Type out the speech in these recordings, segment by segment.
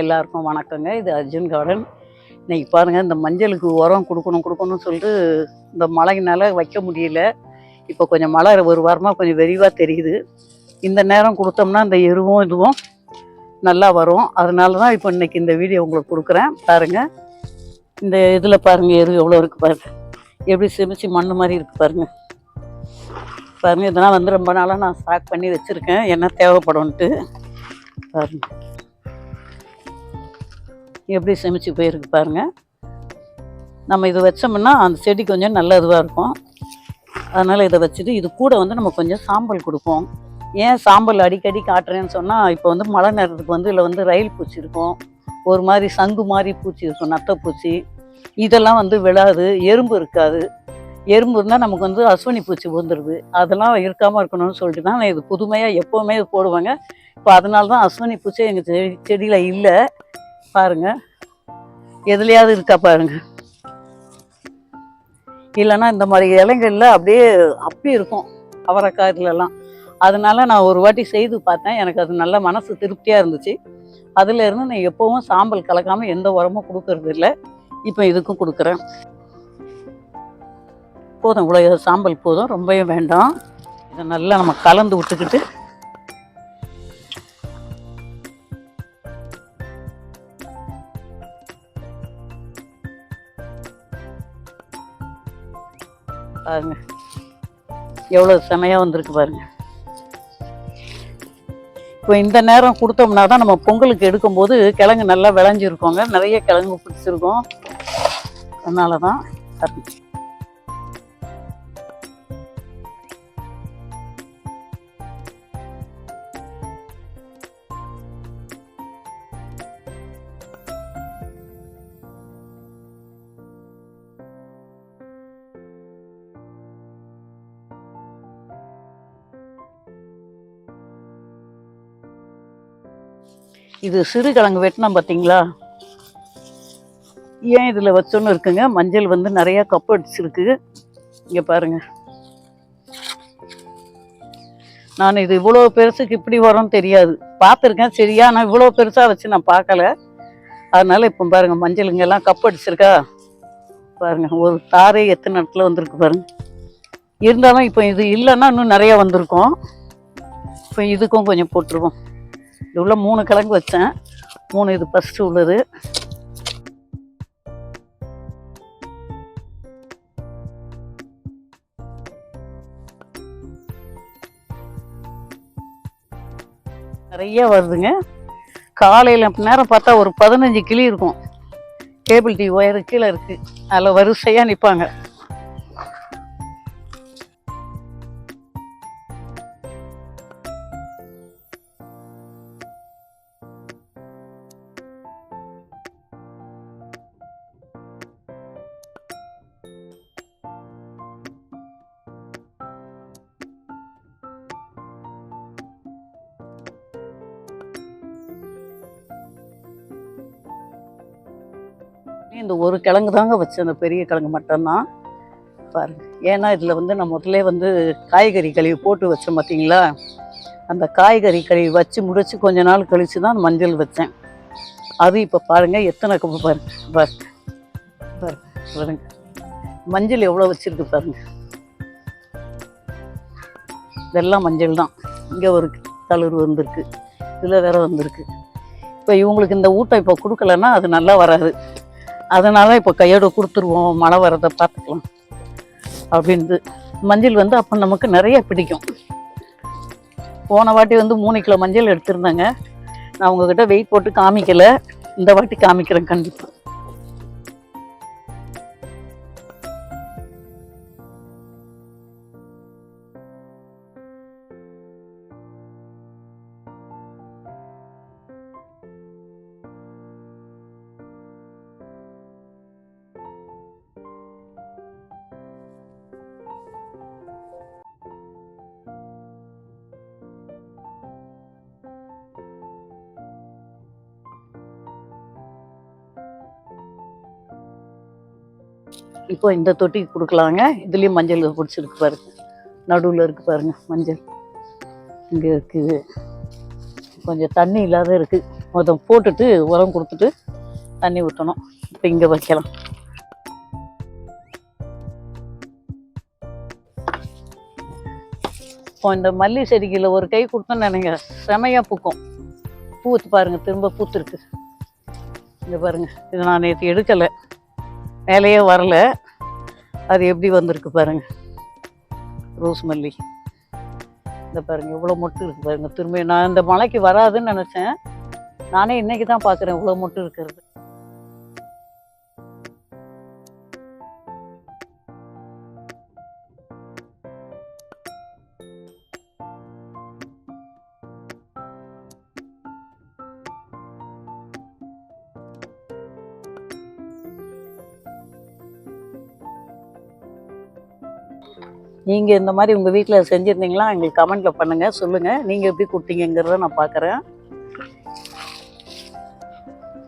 எல்லாருக்கும் வணக்கங்க. இது அர்ஜுன் கார்டன். இன்னைக்கு பாருங்கள் இந்த மஞ்சளுக்கு உரம் கொடுக்கணும் கொடுக்கணும்னு சொல்லிட்டு இந்த மழையினால் வைக்க முடியல. இப்போ கொஞ்சம் மழை ஒரு வாரமாக கொஞ்சம் விரிவாக தெரியுது. இந்த நேரம் கொடுத்தோம்னா இந்த எருவும் இதுவும் நல்லா வரும். அதனால தான் இப்போ இன்றைக்கி இந்த வீடியோ உங்களுக்கு கொடுக்குறேன். பாருங்கள் இந்த இதில் பாருங்கள் எரு எவ்வளோ இருக்குது பாருங்க. எப்படி சிமிச்சு மண் மாதிரி இருக்குது பாருங்கள் பாருங்கள் இதெல்லாம் வந்து ரொம்ப நாளாக நான் ஸ்டாக் பண்ணி வச்சுருக்கேன். என்ன தேவைப்படும்ன்ட்டு. பாருங்கள் எப்படி செமிச்சு போயிருக்கு பாருங்கள் நம்ம இதை வச்சோம்னா அந்த செடி கொஞ்சம் நல்ல இதுவாக இருக்கும். அதனால் இதை வச்சுட்டு இது கூட வந்து நம்ம கொஞ்சம் சாம்பல் கொடுப்போம். ஏன் சாம்பல் அடிக்கடி காட்டுறேன்னு சொன்னால் இப்போ வந்து மழை நேரத்துக்கு வந்து இதில் வந்து ரயில் பூச்சி இருக்கும். ஒரு மாதிரி சங்கு மாதிரி பூச்சி இருக்கும் நத்தைப்பூச்சி இதெல்லாம் வந்து விழாது எறும்பு இருக்காது. எறும்பு இருந்தால் நமக்கு வந்து அஸ்வினி பூச்சி வந்துடுது அதெல்லாம் இருக்காமல் இருக்கணும்னு சொல்லிட்டு தான் நான் இது புதுமையாக எப்போவுமே போடுவாங்க. இப்போ அதனால தான் அஸ்வினி பூச்சி எங்கள் செடி செடியில் இல்லை. பாருங்க. எதுலையாவது இருக்கா பாருங்க. இல்லைன்னா இந்த மாதிரி இலைங்களில் அப்படியே அப்படி இருக்கும் அவரைக்காய் அதனால நான் ஒரு வாட்டி செய்து பார்த்தேன். எனக்கு அது நல்ல மனசு திருப்தியாக இருந்துச்சு. அதுல இருந்து நான் எப்பவும் சாம்பல் கலக்காம எந்த உரமும் கொடுக்கறது இல்லை. இப்போ இதுக்கும் கொடுக்குறேன். போதும் இவ்வளோ சாம்பல் போதும். ரொம்பவே வேண்டாம். இதை நல்லா நம்ம கலந்து விட்டுக்கிட்டு பாருங்க. எவ்வளோ செமையாக வந்திருக்கு பாருங்க. இப்போ இந்த நேரம் கொடுத்தோம்னா தான் நம்ம பொங்கலுக்கு எடுக்கும்போது கிழங்கு நல்லா விளைஞ்சிருக்கோங்க. நிறைய கிழங்கு பிடிச்சிருக்கோம். அதனால தான் இது சிறு கிழங்கு வெட்டினோம் பார்த்தீங்களா? ஏன் இதில் வச்சோன்னு இருக்குங்க. மஞ்சள் வந்து நிறையா கப்பு அடிச்சிருக்கு. இங்கே பாருங்கள் நான் இது இவ்வளோ பெருசுக்கு இப்படி வரும்னு தெரியாது. பார்த்துருக்கேன். சரியா? ஆனால் இவ்வளோ பெருசாக வச்சு நான் பார்க்கல. அதனால் இப்போ பாருங்கள் மஞ்சளுங்கெல்லாம் கப்பு அடிச்சிருக்கா? பாருங்க ஒரு தாரே எத்தனை இடத்துல வந்திருக்கு பாருங்க. இருந்தாலும் இப்போ இது இல்லைன்னா இன்னும் நிறையா வந்திருக்கும். இப்போ இதுக்கும் கொஞ்சம் போட்டுருவோம். இது உள்ள மூணு கிழங்கு வச்சேன். மூணு இது ஃபஸ்ட்டு உள்ளது. நிறைய வருதுங்க. காலையில் நேரம் பார்த்தா ஒரு பதினஞ்சு கிளி இருக்கும். கேபிள் டிவி ஒயரு கீழே இருக்குது அதில் வரிசையாக நிற்பாங்க இந்த ஒரு கிழங்கு தாங்க வச்சேன் அந்த பெரிய கிழங்கு மட்டும்தான். பாருங்க. ஏன்னா இதில் வந்து நான் முதல்ல வந்து காய்கறி கழுவி போட்டு வச்சேன் பார்த்தீங்களா அந்த காய்கறி கழுவி வச்சு முடித்து கொஞ்ச நாள் கழித்து தான் மஞ்சள் வச்சேன். அது இப்போ பாருங்கள் எத்தனை கப்பு பாருங்க பாருங்க. பாருங்க பாருங்க. மஞ்சள் எவ்வளோ வச்சுருக்கு பாருங்க. இதெல்லாம் மஞ்சள் தான். இங்கே ஒரு தளிர் வந்திருக்கு. இதில் வேற வந்திருக்கு. இப்போ இவங்களுக்கு இந்த ஊட்டம் இப்போ கொடுக்கலன்னா அது நல்லா வராது. அதனால் இப்போ கையோடு கொடுத்துருவோம் மழை வரதை பார்த்துக்கலாம் அப்படின்ட்டு மஞ்சள் வந்து அப்போ நமக்கு நிறைய பிடிக்கும். போன வாட்டி வந்து மூணு கிலோ மஞ்சள் எடுத்திருந்தேங்க. நான் உங்ககிட்ட வெயிட் போட்டு காமிக்கலை. இந்த வாட்டி காமிக்கிறேன் கண்டிப்பாக இப்போ இந்த தொட்டிக்கு கொடுக்கலாங்க. இதுலேயும் மஞ்சள் பிடிச்சிருக்கு பாருங்க நடுவில் இருக்கு பாருங்க மஞ்சள். இங்கே இருக்குது. கொஞ்சம் தண்ணி இல்லாத இருக்குது அதை போட்டுட்டு உரம் கொடுத்துட்டு தண்ணி ஊற்றணும் இப்போ இங்கே வைக்கலாம். இப்போ இந்த மல்லி செடிகளில் ஒரு கை கொடுத்தோன்னு நினைங்க செமையாக பூக்கும். பூத்து பாருங்கள் திரும்ப பூத்துருக்கு. இங்கே பாருங்கள் இது நான் நேற்று எடுக்கலை. மேலேயே வரல. அது எப்படி வந்திருக்கு பாருங்க. ரோஸ் மல்லி இந்த பாருங்க இவ்வளோ மொட்டு இருக்கு பாருங்க. திரும்ப நான் இந்த மலைக்கு வராதுன்னு நினச்சேன். நானே இன்னைக்கு தான் பார்க்குறேன் இவ்வளோ மொட்டு இருக்கிறது. நீங்கள் இந்த மாதிரி உங்கள் வீட்டில் செஞ்சுருந்தீங்களா? எங்களுக்கு கமெண்ட்டில் பண்ணுங்கள் சொல்லுங்கள் நீங்கள் எப்படி கொடுத்தீங்கிறத நான் பார்க்குறேன்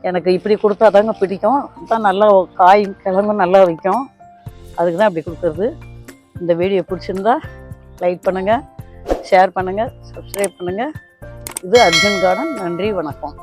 எனக்கு இப்படி கொடுத்தா தாங்க பிடிக்கும். தான் நல்லா காய் கிழங்கும் நல்லா வைக்கும் அதுக்கு தான் அப்படி கொடுக்குறது. இந்த வீடியோ பிடிச்சிருந்தா லைக் பண்ணுங்கள் ஷேர் பண்ணுங்கள் சப்ஸ்கிரைப் பண்ணுங்கள் இது அர்ஜுன் கார்டன். நன்றி வணக்கம்.